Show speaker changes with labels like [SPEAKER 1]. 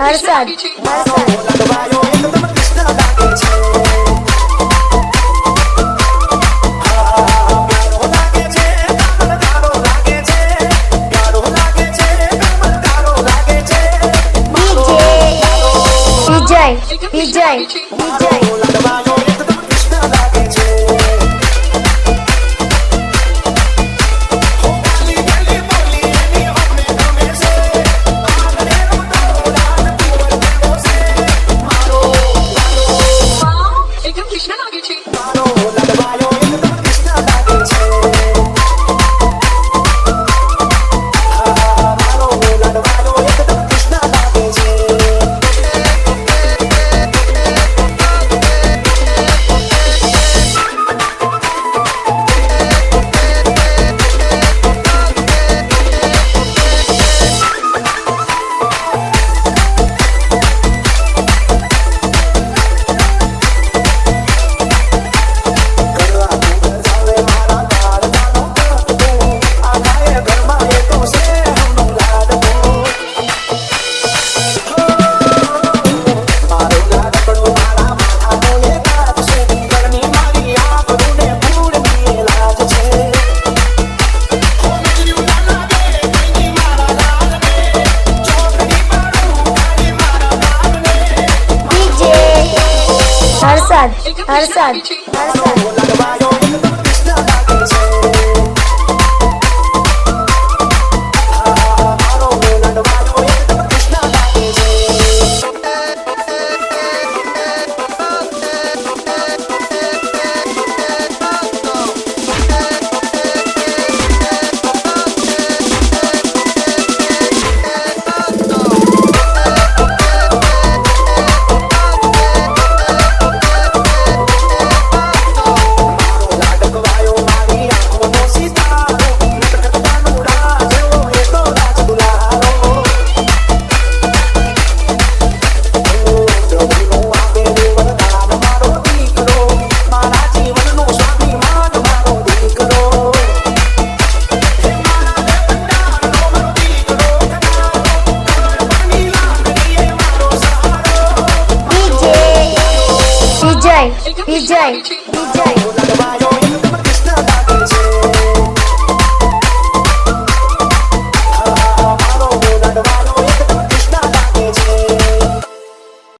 [SPEAKER 1] હર્ષદ. વિજય વિજય વિજય. હર્ષદ
[SPEAKER 2] એકદમ
[SPEAKER 1] Harshad DJ, DJ,